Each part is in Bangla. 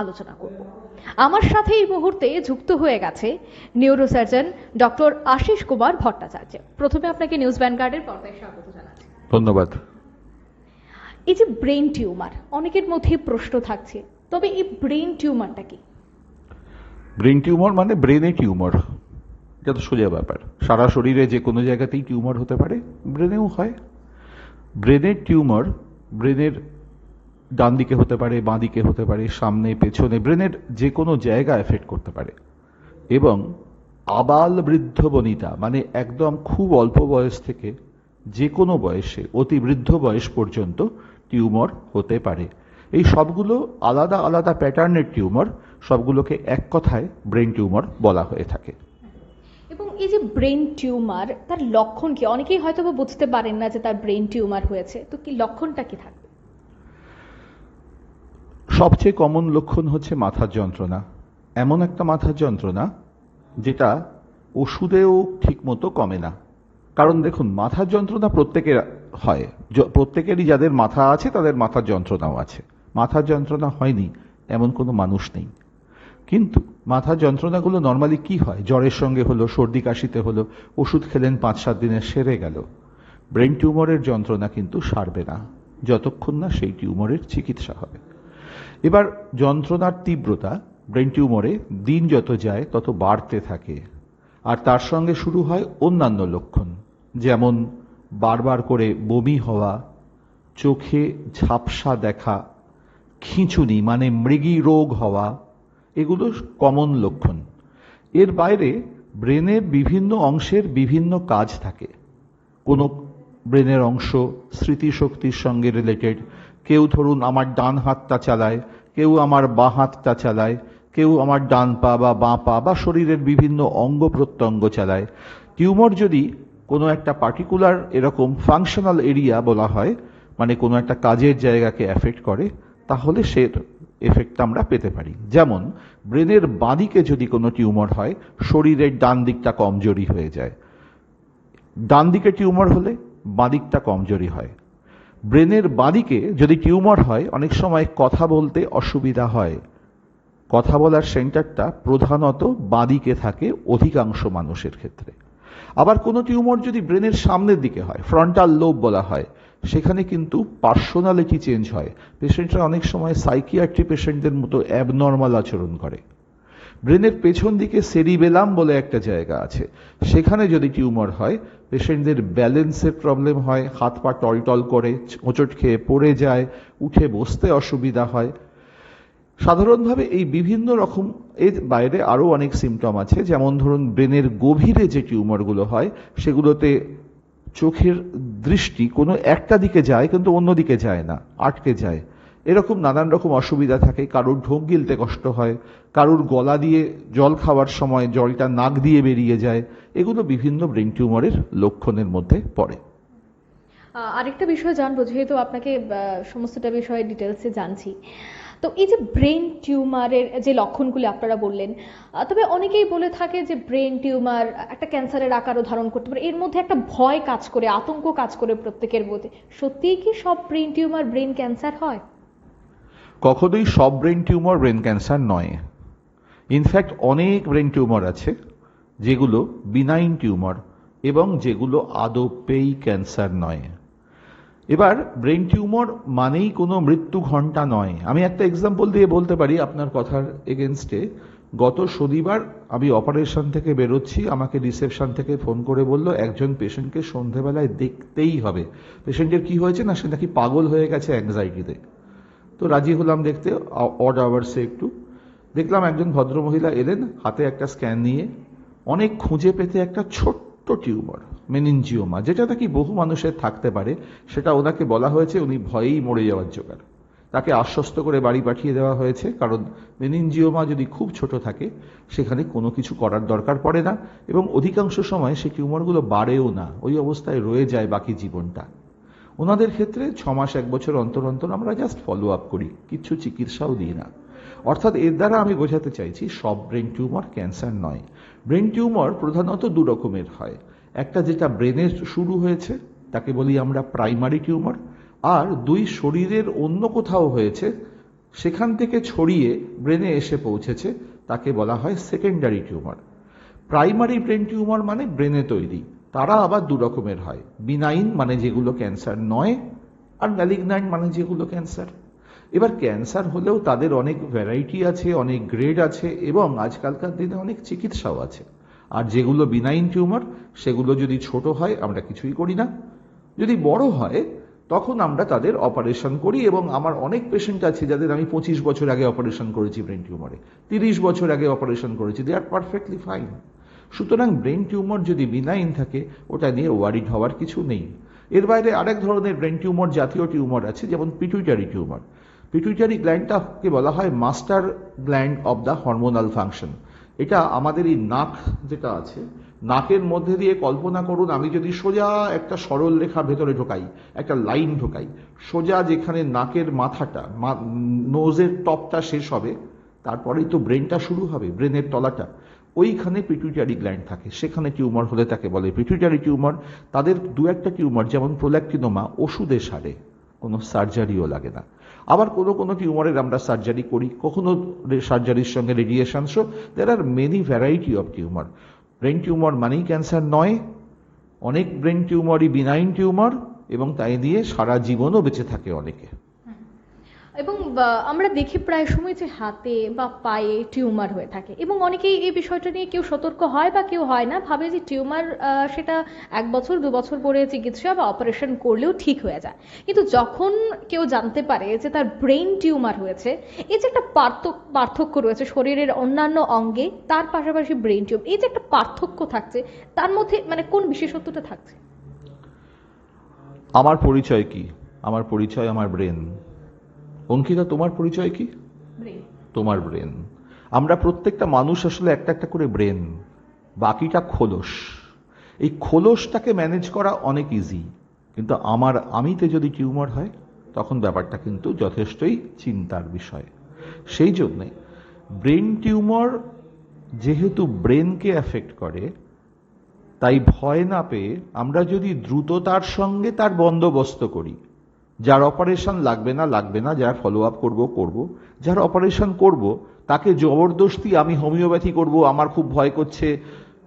আলোচনা করব। আমার সাথে এই মুহূর্তে যুক্ত হয়ে গেছে নিউরোসার্জন ডক্টর আশিস কুমার ভট্টাচার্য। প্রথমে আপনাকে নিউজ ভ্যানগার্ডের পর্দায় স্বাগত জানাচ্ছি। ধন্যবাদ। এই যে ব্রেন টিউমার অনেকের মধ্যে প্রশ্ন থাকছে তবে এই ব্রেন টিউমারটা কি? ব্রেন টিউমার মানে ব্রেনে টিউমার এটা তো সোজা ব্যাপার। সারা শরীরে যে কোনো জায়গাতেই টিউমার হতে পারে ব্রেনেও হয়। ব্রেনের টিউমার ব্রেনের ডান দিকে হতে পারে বাঁ দিকে হতে পারে, সামনে, পেছনে, ব্রেনের যে কোনো জায়গা এফেক্ট করতে পারে। এবং আবাল বৃদ্ধ বনিতা মানে একদম খুব অল্প বয়স থেকে যে কোনো বয়সে, অতি বৃদ্ধ বয়স পর্যন্ত টিউমার হতে পারে। এই সবগুলো আলাদা আলাদা প্যাটার্নের টিউমার, সবগুলোকে এক কথায় ব্রেন টিউমার বলা হয়ে থাকে। এবং এই যে ব্রেন টিউমার, তার লক্ষণ কি? অনেকেই হয়তো বুঝতে পারেন না যে তার ব্রেন টিউমার হয়েছে। তো কি লক্ষণটা কি থাকবে? সবচেয়ে কমন লক্ষণ হচ্ছে মাথার যন্ত্রণা। এমন একটা মাথার যন্ত্রণা যেটা ওষুধেও ঠিকমতো কমে না। কারণ দেখুন, মাথার যন্ত্রণা প্রত্যেকের হয়। প্রত্যেকেরই যাদের মাথা আছে, তাদের মাথার যন্ত্রণাও আছে। মাথার যন্ত্রণা হয়নি, এমন কোনো মানুষ নেই। কিন্তু মাথার যন্ত্রণাগুলো নর্মালি কি হয়? জ্বরের সঙ্গে হলো, সর্দি কাশিতে হলো, ওষুধ খেলেন পাঁচ সাত দিনে সেরে গেল। ব্রেন টিউমারের যন্ত্রণা কিন্তু সারবে না। যতক্ষণ না সেই টিউমারের চিকিৎসা হবে। এবার যন্ত্রণার তীব্রতা, ব্রেন টিউমারে দিন যত যায়, তত বাড়তে থাকে। আর তার সঙ্গে শুরু হয় অন্যান্য লক্ষণ, যেমন বারবার করে বমি হওয়া, চোখে ঝাপসা দেখা, খিঁচুনি মানে মৃগী রোগ হওয়া, এগুলো কমন লক্ষণ। এর বাইরে ব্রেনের বিভিন্ন অংশের বিভিন্ন কাজ থাকে। কোনো ব্রেনের অংশ স্মৃতিশক্তির সঙ্গে রিলেটেড কেউ ধরুন আমার ডান হাতটা চালায়, কেউ আমার বাঁ হাতটা চালায়, কেউ আমার ডান পা বা বাঁ পা বা শরীরের বিভিন্ন অঙ্গ প্রত্যঙ্গ চালায়। টিউমার যদি কোনো একটা পার্টিকুলার এরকম ফাংশনাল এরিয়া বলা হয় মানে কোনো একটা কাজের জায়গাকে এফেক্ট করে, তাহলে সে এফেক্ট আমরা পেতে পারি। যেমন, ব্রেনের বাঁদিকে যদি কোনো টিউমার হয়, শরীরের ডান দিকটা কমজোরি হয়ে যায়। ডান দিকে টিউমার হলে বাঁদিকটা কমজোরি হয়। ব্রেনের বাঁদিকে যদি টিউমার হয়, অনেক সময় কথা বলতে অসুবিধা হয়। কথা বলার সেন্টারটা প্রধানত বাঁদিকে থাকে অধিকাংশ মানুষের ক্ষেত্রে। আবার কোনো টিউমার যদি ব্রেনের সামনের দিকে হয়, ফ্রন্টাল লোব বলা হয়, সেখানে কিন্তু পার্সোনালিটি চেঞ্জ হয়। পেশেন্টরা অনেক সময় সাইকিয়াট্রি পেশেন্টদের মতো অ্যাবনর্মাল আচরণ করে। ব্রেনের পেছন দিকে সেরিবেলাম বলে একটা জায়গা আছে। সেখানে যদি টিউমার হয়, পেশেন্টদের ব্যালেন্সের প্রবলেম হয়, হাত পা টলটল করে, হোঁচট খেয়ে পড়ে যায়, উঠে বসতে অসুবিধা হয়। সাধারণভাবে এই বিভিন্ন রকম এর বাইরে আরও অনেক সিমটম আছে। যেমন ধরুন, ব্রেনের গভীরে যে টিউমারগুলো হয়, সেগুলোতে চোখের দৃষ্টি কোনো একটা দিকে যায়, কিন্তু অন্য দিকে যায় না, আটকে যায়। এরকম নানান রকম অসুবিধা থাকে। কারোর ঢোক গিলতে কষ্ট হয়, কারোর গলা দিয়ে জল খাওয়ার সময় জলটা নাক দিয়ে বেরিয়ে যায়, এগুলো বিভিন্ন ব্রেন টিউমারের লক্ষণের মধ্যে পড়ে। আরেকটা বিষয় জানব, যেহেতু আপনাকে সমস্তটা বিষয়ে ডিটেলসে জানছি। তো এই যে ব্রেন টিউমারের যে লক্ষণগুলি আপনারা বললেন তবে অনেকেই বলে থাকে যে ব্রেন টিউমার একটা ক্যান্সারের আকারও ধারণ করতে পারে। এর মধ্যে একটা ভয় কাজ করে, আতঙ্ক কাজ করে প্রত্যেকের মধ্যে। সত্যিই কি সব ব্রেন টিউমার ব্রেন ক্যান্সার হয়? কখনোই সব ব্রেন টিউমার ব্রেন ক্যান্সার নয়। ইনফ্যাক্ট অনেক ব্রেন টিউমার আছে, যেগুলো বিনাইন টিউমার এবং যেগুলো আদপেই ক্যান্সার নয়। এবার ব্রেন টিউমার মানেই কোনো মৃত্যু ঘণ্টা নয়। আমি একটা এক্সাম্পল দিয়ে বলতে পারি আপনার কথার এগেনস্টে গত শনিবার আমি অপারেশন থেকে বেরোচ্ছি, আমাকে রিসেপশন থেকে ফোন করে বলল, একজন পেশেন্টকে সন্ধেবেলায় দেখতেই হবে। পেশেন্টের কি হয়েছে না, সে নাকি পাগল হয়ে গেছে অ্যাংজাইটিতে তো রাজি হলাম দেখতে অড আওয়ার্সে একটু। দেখলাম একজন ভদ্রমহিলা এলেন, হাতে একটা স্ক্যান নিয়ে। অনেক খুঁজে পেতে একটা ছোট্ট টিউমার মেনিনজিওমা যেটা নাকি বহু মানুষের থাকতে পারে, সেটা ওনাকে বলা হয়েছে উনি ভয়েই মরে যাওয়ার জোগাড়। তাকে আশ্বস্ত করে বাড়ি পাঠিয়ে দেওয়া হয়েছে, কারণ মেনিনজিওমা যদি খুব ছোট থাকে, সেখানে কোনো কিছু করার দরকার পড়ে না, এবং অধিকাংশ সময় সেই টিউমারগুলো বাড়েও না, ওই অবস্থায় রয়ে যায় বাকি জীবনটা। ওনাদের ক্ষেত্রে ছ মাস, এক বছর অন্তর অন্তর আমরা জাস্ট ফলো আপ করি কিচ্ছু চিকিৎসাও দিই না। অর্থাৎ এর দ্বারা আমি বোঝাতে চাইছি, সব ব্রেন টিউমার ক্যান্সার নয়। ব্রেন টিউমার প্রধানত দু রকমের হয়। একটা যেটা ব্রেনে শুরু হয়েছে, তাকে বলি আমরা প্রাইমারি টিউমার আর দুই শরীরের অন্য কোথাও হয়েছে, সেখান থেকে ছড়িয়ে ব্রেনে এসে পৌঁছেছে, তাকে বলা হয় secondary tumour primary brain tumour মানে ব্রেনে তৈরি। তারা আবার দু রকমের হয়। বিনাইন মানে যেগুলো ক্যান্সার নয়, আর ম্যালিগন্যান্ট মানে যেগুলো ক্যান্সার। এবার ক্যান্সার হলেও তাদের অনেক ভ্যারাইটি আছে, অনেক গ্রেড আছে, এবং আজকালকার দিনে অনেক চিকিৎসাও আছে। আর যেগুলো বিনাইন টিউমার, সেগুলো যদি ছোট হয়, আমরা কিছুই করি না। যদি বড় হয়, তখন আমরা তাদের অপারেশন করি, এবং আমার অনেক পেশেন্ট আছে যাদের আমি পঁচিশ বছর আগে অপারেশন করেছি ব্রেন টিউমারে, তিরিশ বছর আগে অপারেশন করেছি, দে আর পারফেক্টলি ফাইন। সুতরাং ব্রেন টিউমার যদি বিনাইন থাকে, ওটা নিয়ে ওয়ারিড হওয়ার কিছু নেই। এর বাইরে আরেক ধরনের ব্রেন টিউমার জাতীয় টিউমার আছে, যেমন পিটুইটারি টিউমার। পিটুইটারি গ্ল্যান্ডটাকে বলা হয় master gland of the hormonal function. এটা আমাদের এই নাক যেটা আছে, নাকের মধ্যে দিয়ে কল্পনা করুন, আমি যদি সোজা একটা সরল রেখা ভেতরে ঢোকাই, একটা লাইন ঢোকাই, সোজা যেখানে নাকের মাথাটা নোজের টপটা শেষ হবে, তারপরেই তো ব্রেনটা শুরু হবে, ব্রেনের তলাটা। ওইখানে পিটুইটারি গ্ল্যান্ড থাকে, সেখানে টিউমার হলে তাকে বলে পিটুইটারি টিউমার তাদের দু একটা টিউমার যেমন প্রোল্যাক্টিনোমা ওষুধে সারে, কোনো সার্জারিও লাগে না। আবার কোনো কোনো টিউমারের আমরা সার্জারি করি, কখনো সার্জারির সঙ্গে রেডিয়েশনসও there are many variety of tumour brain tumour মানেই ক্যান্সার নয়, অনেক ব্রেন টিউমারই বিনাইন টিউমার এবং তাই দিয়ে সারা জীবনও বেঁচে থাকে অনেকে। এবং আমরা দেখি প্রায় সময় যে হাতে বা পায়ে টিউমার হয়ে থাকে। এবং অনেকেই এই বিষয়টা নিয়ে কেউ সতর্ক হয় বা কেউ হয় না, ভাবে যে টিউমার সেটা এক বছর, দু বছর পরে চিকিৎসা বা অপারেশন করলেও ঠিক হয়ে যায়। কিন্তু যখন কেউ জানতে পারে যে তার ব্রেন টিউমার হয়েছে, এই যে একটা পার্থক্য রয়েছে শরীরের অন্যান্য অঙ্গে, তার পাশাপাশি ব্রেন টিউব এই যে একটা পার্থক্য থাকছে, তার মধ্যে মানে কোন বিশেষত্বটা থাকছে? আমার পরিচয় কি? আমার পরিচয়, আমার ব্রেন অঙ্কিতা তোমার পরিচয় কি? তোমার ব্রেন আমরা প্রত্যেকটা মানুষ আসলে একটা একটা করে ব্রেন বাকিটা খোলস। এই খোলসটাকে ম্যানেজ করা অনেক ইজি কিন্তু আমার আমিতে যদি টিউমার হয় তখন ব্যাপারটা কিন্তু যথেষ্টই চিন্তার বিষয়। সেই জন্যে ব্রেন টিউমার যেহেতু ব্রেনকে অ্যাফেক্ট করে তাই ভয় না পেয়ে আমরা যদি দ্রুততার সঙ্গে তার বন্দোবস্ত করি যার অপারেশন লাগবে না লাগবে না, যার ফলো আপ করব করব। যার অপারেশন করব, তাকে জবরদস্তি আমি হোমিওপ্যাথি করব, আমার খুব ভয় করছে।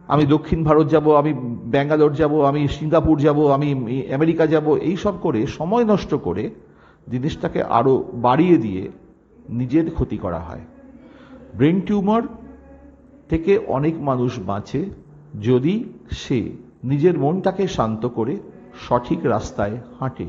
আমি দক্ষিণ ভারত যাব, আমি ব্যাঙ্গালোর যাব, আমি সিঙ্গাপুর যাব, আমি আমেরিকা যাব, এই সব করে সময় নষ্ট করে জিনিসটাকে আরও বাড়িয়ে দিয়ে নিজের ক্ষতি করা হয়। ব্রেন টিউমার থেকে অনেক মানুষ বাঁচে যদি সে নিজের মনটাকে শান্ত করে সঠিক রাস্তায় হাঁটে।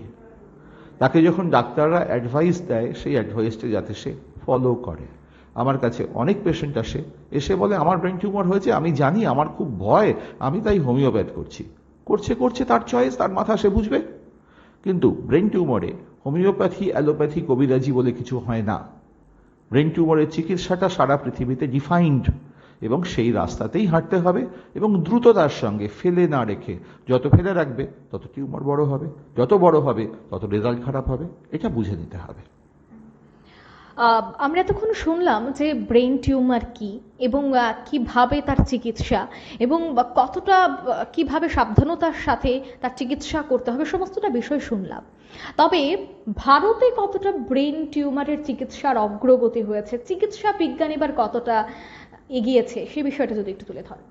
তাকে যখন ডাক্তাররা অ্যাডভাইস দেয়, সেই অ্যাডভাইসটা যাতে সে ফলো করে। আমার কাছে অনেক পেশেন্ট আসে, এসে বলে, আমার ব্রেন টিউমার হয়েছে, আমি জানি, আমার খুব ভয়, আমি তাই হোমিওপ্যাথ করছি। করছে করছে, তার চয়েস তার মাথা সে বুঝবে। কিন্তু ব্রেন টিউমারে হোমিওপ্যাথি অ্যালোপ্যাথি কবিরাজি বলে কিছু হয় না। ব্রেন টিউমারের চিকিৎসাটা সারা পৃথিবীতে ডিফাইন্ড এবং সেই রাস্তাতেই হাঁটতে হবে এবং দ্রুততার সঙ্গে ফেলে না রেখে যত ফেলে রাখবে, তত টিউমার বড় হবে। যত বড় হবে, তত রেজাল্ট খারাপ হবে। এটা বুঝে নিতে হবে। আমরা এতক্ষণ শুনলাম যে ব্রেন টিউমার কি এবং কীভাবে তার চিকিৎসা এবং কতটা কীভাবে সাবধানতার সাথে তার চিকিৎসা করতে হবে সমস্তটা বিষয় শুনলাম। তবে ভারতে কতটা ব্রেন টিউমারের চিকিৎসার অগ্রগতি হয়েছে? চিকিৎসা বিজ্ঞান এবার কতটা এগিয়েছে, সে বিষয়টা যদি একটু তুলে ধরেন।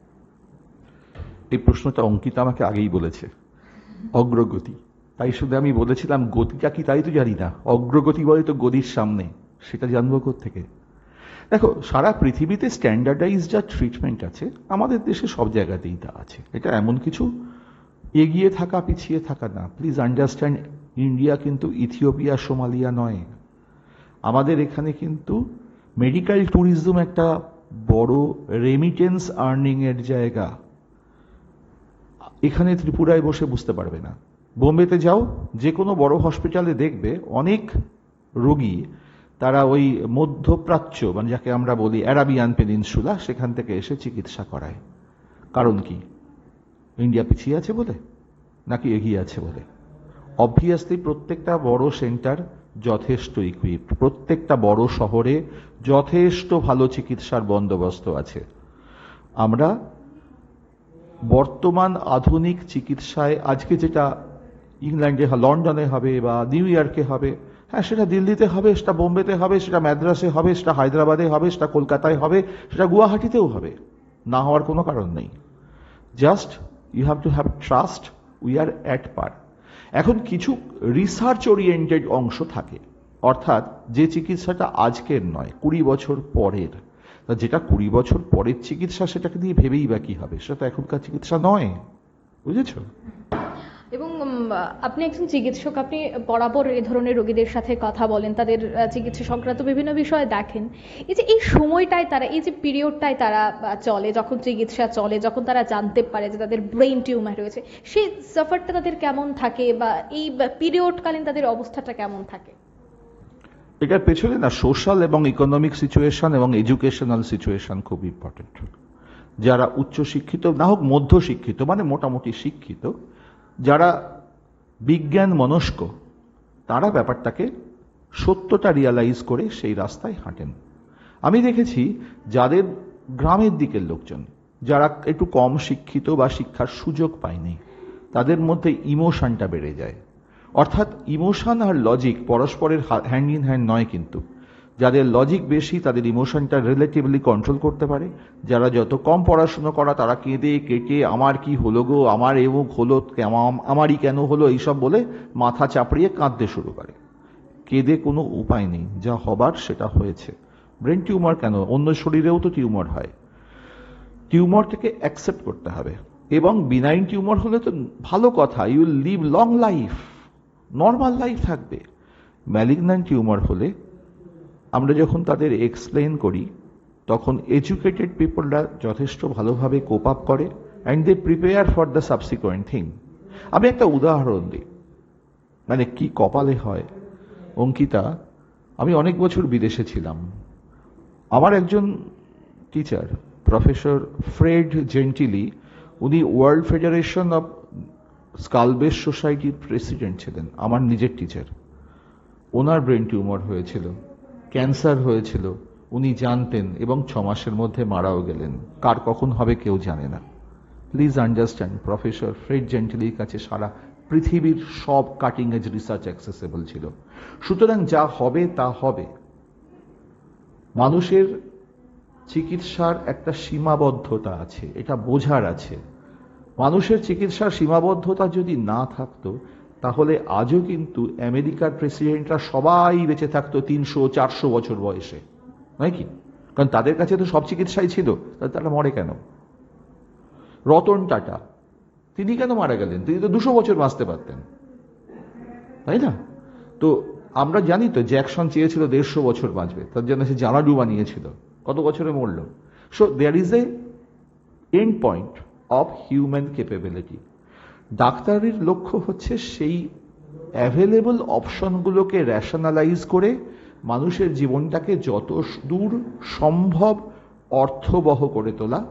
এই প্রশ্নটা অঙ্কিতা আমাকে আগেই বলেছে, অগ্রগতি। তাই শুধু আমি বলেছিলাম, গতিটা কি তাই তো জানি না। অগ্রগতি বলে তো গদির সামনে, সেটা জানব থেকে দেখো, সারা পৃথিবীতে স্ট্যান্ডার্ডাইজ যা ট্রিটমেন্ট আছে, আমাদের দেশে সব জায়গাতেই তা আছে। এটা এমন কিছু, এগিয়ে থাকা, পিছিয়ে থাকা না। প্লিজ আন্ডারস্ট্যান্ড ইন্ডিয়া কিন্তু ইথিওপিয়া, সোমালিয়া নয়। আমাদের এখানে কিন্তু মেডিকেল ট্যুরিজম একটা বড় রেমিটেন্স আর্নিং এর জায়গা। এখানে ত্রিপুরায় বসে বুঝতে পারবে না। বোম্বেতে যাও যে কোনো বড় হসপিটালে দেখবে অনেক রোগী, তারা ওই মধ্যপ্রাচ্য মানে যাকে আমরা বলি অ্যারাবিয়ান পেনিনসুলা সেখান থেকে এসে চিকিৎসা করায়। কারণ কি? ইন্ডিয়া পিছিয়ে আছে বলে? নাকি এগিয়ে আছে বলে? অবভিয়াসলি প্রত্যেকটা বড় সেন্টার যথেষ্ট ইকুইপড প্রত্যেকটা বড় শহরে যথেষ্ট ভালো চিকিৎসার বন্দোবস্ত আছে। আমরা বর্তমান আধুনিক চিকিৎসায়, আজকে যেটা ইংল্যান্ডে লন্ডনে হবে বা নিউ ইয়র্কে হবে হ্যাঁ সেটা দিল্লিতে হবে, সেটা বোম্বেতে হবে, সেটা মাদ্রাসে হবে, সেটা হায়দ্রাবাদে হবে, সেটা কলকাতায় হবে, সেটা গুয়াহাটিতেও হবে। না হওয়ার কোনো কারণ নেই। Just you have to have trust we are at par এখন কিছু রিসার্চ ওরিয়েন্টেড অংশ থাকে। অর্থাৎ যে চিকিৎসাটা আজকের নয়, কুড়ি বছর পরের। যেটা কুড়ি বছর পরের চিকিৎসা, সেটাকে দিয়ে ভেবেই বা কী হবে? সেটা তো এখনকার চিকিৎসা নয়। বুঝেছ? আপনি একজন চিকিৎসক, আপনি বরাবর এ ধরনের রোগীদের সাথে কথা বলেন, তাদের চিকিৎসা সংক্রান্ত বিভিন্ন বিষয়ে দেখেন। এই যে এই সময়টায় তারা, এই যে পিরিয়ডটায় তারা চলে, যখন চিকিৎসা চলে, যখন তারা জানতে পারে যে তাদের ব্রেন টিউমার রয়েছে সেই সাফারটা তাদের কেমন থাকে বা এই পিরিয়ডকালীন তাদের অবস্থাটা কেমন থাকে? এটার পেছনে না সোশ্যাল এবং ইকোনমিক সিচুয়েশন এবং এডুকেশনাল সিচুয়েশন খুব ইম্পর্টেন্ট। যারা উচ্চ শিক্ষিত না হোক মধ্য শিক্ষিত মানে মোটামুটি শিক্ষিত, যারা বিজ্ঞান মনস্ক, তারা ব্যাপারটাকে সত্যটা রিয়ালাইজ করে সেই রাস্তায় হাঁটেন। আমি দেখেছি যাদের গ্রামের দিকের লোকজন, যারা একটু কম শিক্ষিত বা শিক্ষার সুযোগ পায়নি, তাদের মধ্যে ইমোশনটা বেড়ে যায়। অর্থাৎ ইমোশন আর লজিক পরস্পরের হ্যান্ড ইন হ্যান্ড নয় কিন্তু। যাদের লজিক বেশি, তাদের ইমোশনটা রিলেটিভলি কন্ট্রোল করতে পারে। যারা যত কম পড়াশুনো করা, তারা কেঁদে, কেটে, আমার কি হলো গো, আমার এমুক হলো আমারই কেন হলো, এইসব বলে মাথা চাপড়িয়ে কাঁদতে শুরু করে। কেঁদে কোনো উপায় নেই, যা হবার সেটা হয়েছে। ব্রেন টিউমার কেন? অন্য শরীরেও তো টিউমার হয়। টিউমারটাকে অ্যাকসেপ্ট করতে হবে। এবং বিনাইন টিউমার হলে তো ভালো কথা you live long life normal life থাকবে। ম্যালিগন্যান্ট টিউমার হলে আমরা যখন তাদের এক্সপ্লেন করি, তখন এডুকেটেড পিপলরা যথেষ্ট ভালোভাবে কোপ আপ করে and they prepare for the subsequent thing আমি একটা উদাহরণ দিই। মানে কি কপালে হয়? অঙ্কিতা, আমি অনেক বছর বিদেশে ছিলাম। আমার একজন টিচার প্রফেসর ফ্রেড জেন্টিলি উনি ওয়ার্ল্ড ফেডারেশন অফ স্কালবেস সোসাইটির প্রেসিডেন্ট ছিলেন, আমার নিজের টিচার ওনার ব্রেন টিউমার হয়েছিল। ক্যান্সার হয়েছিল, উনি জানতেন এবং ছ মাসের মধ্যে মারাও গেলেন। কার কখন হবে কেউ জানে না। প্লিজ আন্ডারস্ট্যান্ড, প্রফেসর ফ্রেড জেন্টিলির কাছে সারা পৃথিবীর সব কাটিং এজ রিসার্চ অ্যাক্সেসেবল ছিল। সুতরাং যা হবে, তা হবে। মানুষের চিকিৎসার একটা সীমাবদ্ধতা আছে, এটা বোঝার আছে। মানুষের চিকিৎসার সীমাবদ্ধতা যদি না থাকতো তাহলে আজও কিন্তু আমেরিকার প্রেসিডেন্টরা সবাই বেঁচে থাকতো তিনশো চারশো বছর বয়সে, নয় কি? কারণ তাদের কাছে তো সব চিকিৎসাই ছিল, তাহলে তারা মরে কেন? রতন টাটা, তিনি কেন মারা গেলেন? তিনি তো দুশো বছর বাঁচতে পারতেন, তাই না? তো আমরা জানি তো জ্যাকসন চেয়েছিল দেড়শো বছর বাঁচবে, তার জন্য সে জানাডু বানিয়েছিল, কত বছরে মরল? So there is a end point of human capability ডাক্তারের লক্ষ্য হচ্ছে সেই অ্যাভেলেবল অপশনগুলোকে র্যাশনালাইজ করে মানুষের জীবনটাকে যত দূর সম্ভব অর্থবহ করে তোলা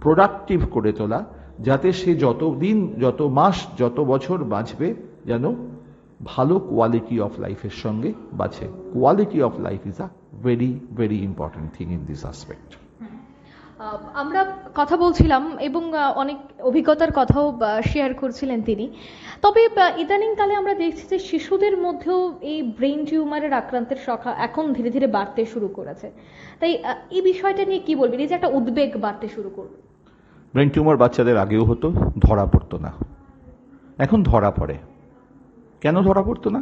প্রোডাক্টিভ করে তোলা, যাতে সে যত দিন যত মাস, যত বছর বাঁচবে যেন ভালো কোয়ালিটি অফ লাইফের সঙ্গে বাঁচে। Quality of life is a very very important thing in this aspect আমরা কথা বলছিলাম এবং অনেক অভিজ্ঞতার কথাও শেয়ার করছিলেন তিনি। তবে ইদানিংকালে আমরা দেখছি যে শিশুদের মধ্যেও এই ব্রেন টিউমারের আক্রান্তের সংখ্যা এখন ধীরে ধীরে বাড়তে শুরু করেছে। তাই এই বিষয়টা নিয়ে কি বলবেন? এই যে একটা উদ্বেগ বাড়তে শুরু করবে ব্রেন টিউমার বাচ্চাদের আগেও হতো, ধরা পড়তো না। এখন ধরা পড়ে। কেন ধরা পড়তো না?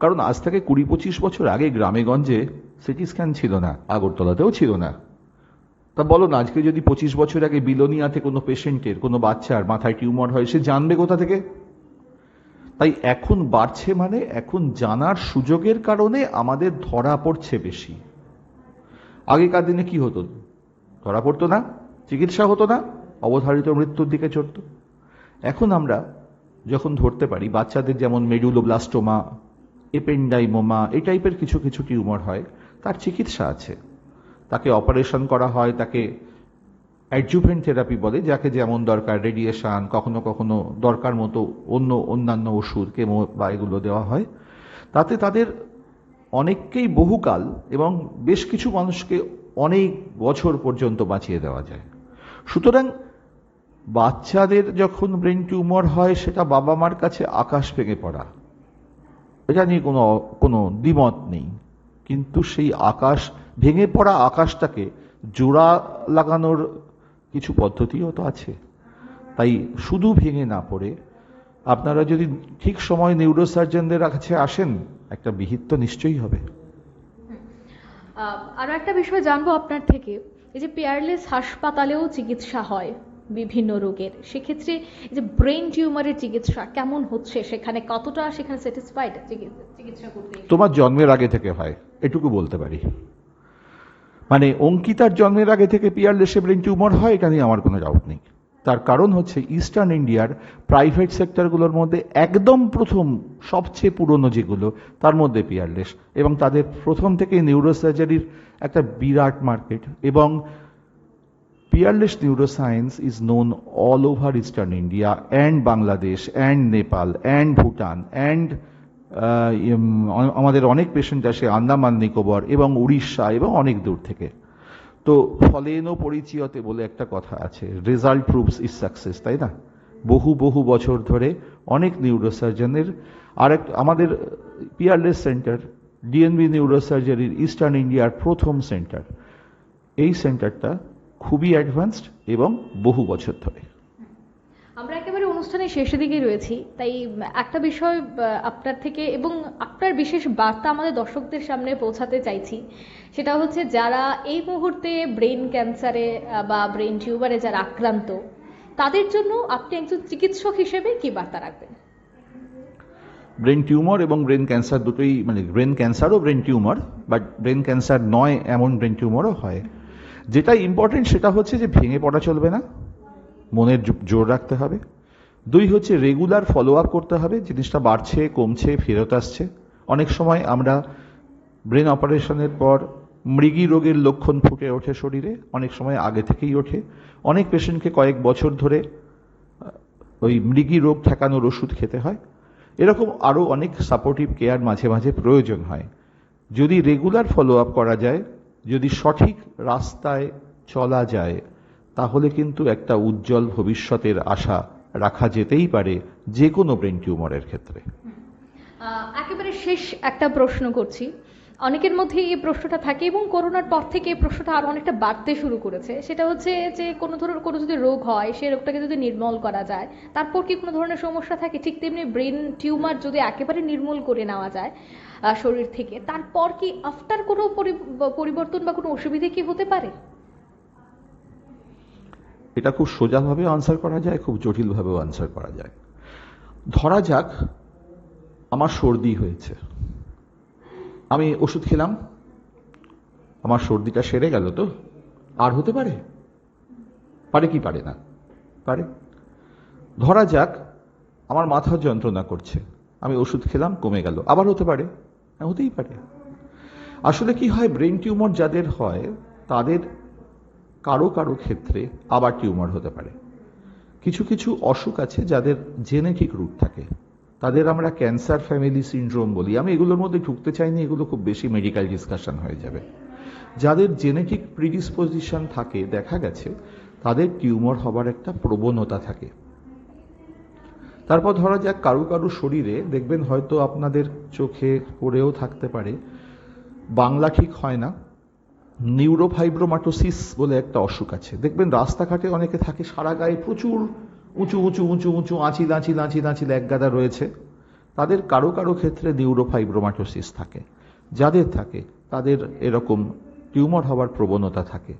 কারণ আজ থেকে কুড়ি পঁচিশ বছর আগে গ্রামেগঞ্জে সিটি স্ক্যান ছিল না, আগরতলাতেও ছিল না। তা বলো না, আজকে যদি পঁচিশ বছর আগে বিলোনিয়াতে কোনো পেশেন্টের কোনো বাচ্চার মাথায় টিউমার হয়, সে জানবে কোথা থেকে? তাই এখন বাড়ছে মানে এখন জানার সুযোগের কারণে আমাদের ধরা পড়ছে বেশি। আগেকার দিনে কি হতো? ধরা পড়তো না, চিকিৎসা হতো না, অবধারিত মৃত্যুর দিকে চড়ত। এখন আমরা যখন ধরতে পারি, বাচ্চাদের যেমন মেডুলোব্লাস্টোমা, এপেন্ডাইমোমা এই টাইপের কিছু কিছু টিউমার হয়, তার চিকিৎসা আছে। তাকে অপারেশন করা হয়, তাকে অ্যাডজুভেন্ট থেরাপি বলে, যাকে যেমন দরকার রেডিয়েশন কখনো কখনো দরকার মতো অন্য অন্যান্য ওষুধ, কেমো বা এগুলো দেওয়া হয়। তাতে তাদের অনেককেই বহুকাল এবং বেশ কিছু মানুষকে অনেক বছর পর্যন্ত বাঁচিয়ে দেওয়া যায়। সুতরাং বাচ্চাদের যখন ব্রেন টিউমার হয়, সেটা বাবা মার কাছে আকাশ ভেঙে পড়া। এটা নিয়ে কোনো কোনো দ্বিমত নেই। কিন্তু সেই আকাশ ভেঙে পড়া আকাশটাকে জোড়া লাগানোর কিছু পদ্ধতিও তো আছে। তাই শুধু ভেঙে না পড়ে আপনারা যদি ঠিক সময় নিউরোসার্জনদের কাছে আসেন একটা বিহিত তো নিশ্চয়ই হবে। আরও একটা বিষয় জানব আপনার থেকে। এই যে পেয়ারলেস হাসপাতালেও চিকিৎসা হয় বিভিন্ন রোগের সেক্ষেত্রে যে ব্রেন টিউমারের চিকিৎসা কেমন হচ্ছে? সেখানে কতটা সেখানে স্যাটিসফাইড চিকিৎসা করতে তোমার জন্মের আগে থেকে হয় এটুকু বলতে পারি। মানে অঙ্কিতার জন্মের আগে থেকে পিয়ারলেসে ব্রেন টিউমার হয় এটা নিয়ে আমার কোনো ডাউট নেই। তার কারণ হচ্ছে ইস্টার্ন ইন্ডিয়ার প্রাইভেট সেক্টরগুলোর মধ্যে একদম প্রথম সবচেয়ে পুরনো যেগুলো তার মধ্যে পিয়ারলেস। এবং তাদের প্রথম থেকে নিউরোসার্জারির একটা বিরাট মার্কেট এবং Peerless neuroscience is known all over Eastern India and Bangladesh and Nepal and Bhutan and ah, um, uh- আমাদের অনেক পেশেন্ট আসে আন্দামান, নিকোবর এবং উড়িষ্যা এবং অনেক দূর থেকে। তো ফলেনো পরিচয়তে বলে একটা কথা আছে রেজাল্ট প্রুভস ইজ সাকসেস তাই না? বহু বহু বছর ধরে অনেক নিউরোসার্জনের আরেক আমাদের পিয়ারলেস সেন্টার ডিএনবি নিউরোসার্জারির ইস্টার্ন ইন্ডিয়ার প্রথম সেন্টার এই সেন্টারটা খুবই অ্যাডভান্সড এবং বহু বছর ধরে। অনুষ্ঠানের শেষের দিকে রয়েছি। তাই, একটা বিষয় আপনার থেকে এবং আপনার বিশেষ বার্তা আমাদের দর্শকদের সামনে পৌঁছাতে চাইছি। সেটা হচ্ছে যারা এই মুহূর্তে ব্রেন ক্যান্সারে বা ব্রেন টিউমারে যারা আক্রান্ত, তাদের জন্য আপনি একজন চিকিৎসক হিসেবে কি বার্তা রাখবেন? ব্রেন টিউমার এবং ব্রেন ক্যান্সার দুটোই মানে brain ক্যান্সারও brain tumour, but brain cancer নয়, এমন ব্রেন টিউমারও হয়। যেটা ইম্পর্টেন্ট সেটা হচ্ছে যে ভেঙে পড়া চলবে না। মনের জোর রাখতে হবে। দুই হচ্ছে রেগুলার ফলো আপ করতে হবে, জিনিসটা বাড়ছে, কমছে, ফেরত আসছে। অনেক সময় আমরা ব্রেন অপারেশনের পর মৃগী রোগের লক্ষণ ফুটে ওঠে শরীরে, অনেক সময় আগে থেকেই ওঠে। অনেক পেশেন্টকে কয়েক বছর ধরে ওই মৃগী রোগ ঠেকানোর ওষুধ খেতে হয়। এরকম আরও অনেক সাপোর্টিভ কেয়ার মাঝে মাঝে প্রয়োজন হয়। যদি রেগুলার ফলো আপ করা যায়, যদি সঠিক রাস্তায় চলা যায়, তাহলে কিন্তু একটা উজ্জ্বল ভবিষ্যতের আশা রাখা যেতেই পারে যে কোনো ব্রেন টিউমারের ক্ষেত্রে। একেবারে শেষ একটা প্রশ্ন করছি। অনেকের মধ্যে এই প্রশ্নটা থাকে এবং করোনার পর থেকে এই প্রশ্নটা আরও অনেকটা বাড়তে শুরু করেছে। সেটা হচ্ছে যে, কোনো ধরনের, কোনো যদি রোগ হয় সেই রোগটাকে যদি নির্মূল করা যায়, তারপর কি কোনো ধরনের সমস্যা থাকে? ঠিক তেমনি ব্রেন টিউমার যদি একেবারে নির্মূল করে নেওয়া যায় শরীর থেকে, তারপর কি আফটার কোনো পরি- পরিবর্তন বা কোনো অসুবিধে কি হতে পারে? এটা খুব সোজাভাবে আনসার করা যায় খুব জটিলভাবেও আনসার করা যায়। ধরা যাক আমার সর্দি হয়েছে। আমি ওষুধ খেলাম আমার সর্দিটা সেরে গেল তো? আর হতে পারে? পারে কি পারে না? পারে। ধরা যাক আমার মাথা যন্ত্রণা করছে। আমি ওষুধ খেলাম কমে গেল। আবার হতে পারে? হ্যাঁ, হতেই পারে। আসলে কি হয় ব্রেন টিউমার যাদের হয় তাদের কারও কারও ক্ষেত্রে আবার টিউমার হতে পারে। কিছু কিছু অসুখ আছে যাদের জেনেটিক রুট থাকে। তাদের আমরা ক্যান্সার ফ্যামিলি সিনড্রোম বলি। আমি এগুলোর মধ্যে ঢুকতে চাইনি, এগুলো খুব বেশি মেডিকেল ডিসকাশন হয়ে যাবে। যাদের জেনেটিক প্রিডিসপোজিশন থাকে, দেখা গেছে, তাদের টিউমার হবার একটা প্রবণতা থাকে। তারপর ধরা যাক কারও কারও শরীরে, দেখবেন হয়তো আপনাদের চোখে পড়েও থাকতে পারে। বাংলা ঠিক হয় না। নিউরোফাইব্রোমাটোসিস বলে একটা অসুখ আছে। দেখবেন রাস্তাঘাটে অনেকে থাকে সারা গায়ে প্রচুর উঁচু উঁচু উঁচু উঁচু আঁচিল আঁচিল আঁচিল আঁচিল এক গাদা রয়েছে। তাদের কারও কারও ক্ষেত্রে নিউরোফাইব্রোমাটোসিস থাকে। যাদের থাকে, তাদের এরকম টিউমার হওয়ার প্রবণতা থাকে।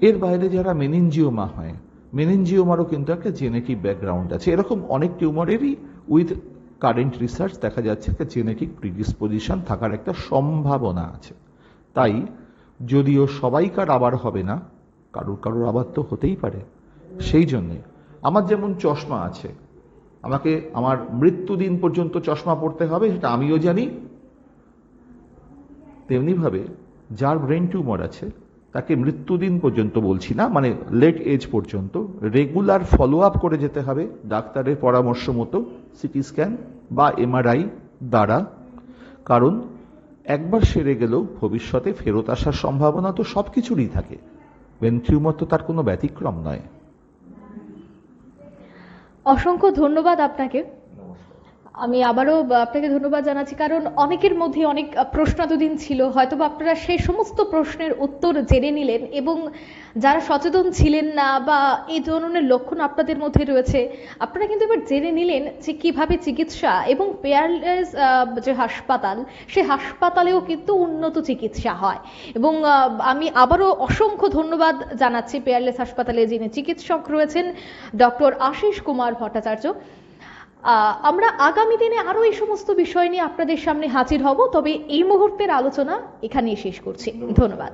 এর বাইরে যারা মেনিনজিওমা হয়, মেনিনজিওমারও কিন্তু একটা জেনেটিক ব্যাকগ্রাউন্ড আছে। এরকম অনেক টিউমারেরই উইথ কারেন্ট রিসার্চ দেখা যাচ্ছে, একটা জেনেটিক প্রিডিসপোজিশন থাকার একটা সম্ভাবনা আছে। তাই যদিও সবাইকার আবার হবে না, কারুর কারুর আবার তো হতেই পারে। সেই জন্যে আমার যেমন চশমা আছে, আমাকে আমার মৃত্যুদিন পর্যন্ত চশমা পড়তে হবে, সেটা আমিও জানি। তেমনিভাবে যার ব্রেন টিউমার আছে, তাকে মৃত্যুদিন পর্যন্ত বলছি না মানে লেট এজ পর্যন্ত, রেগুলার ফলো আপ করে যেতে হবে, ডাক্তারের পরামর্শ মতো, সিটি স্ক্যান বা এমআরআই দ্বারা। কারণ একবার সেরে গেলেও ভবিষ্যতে ফেরত আসার সম্ভাবনা তো সব কিছুরই থাকে। ব্রেন তো তার কোনো ব্যতিক্রম নয়। অসংখ্য ধন্যবাদ আপনাকে। আমি আবারও আপনাকে ধন্যবাদ জানাচ্ছি। কারণ অনেকের মধ্যে অনেক প্রশ্ন এতদিন ছিল। হয়তো আপনারা সেই সমস্ত প্রশ্নের উত্তর জেনে নিলেন এবং যারা সচেতন ছিলেন না বা এই ধরনের লক্ষণ আপনাদের মধ্যে রয়েছে, আপনারা কিন্তু এবার জেনে নিলেন যে কীভাবে চিকিৎসা এবং পেয়ারলেস যে হাসপাতাল, সে হাসপাতালেও কিন্তু উন্নত চিকিৎসা হয়। এবং আমি আবারও অসংখ্য ধন্যবাদ জানাচ্ছি পেয়ারলেস হাসপাতালে যিনি চিকিৎসক রয়েছেন, ডক্টর আশিস কুমার ভট্টাচার্য। আমরা আগামী দিনে আরও এই সমস্ত বিষয় নিয়ে আপনাদের সামনে হাজির হব তবে এই মুহূর্তের আলোচনা এখানেই শেষ করছি। ধন্যবাদ।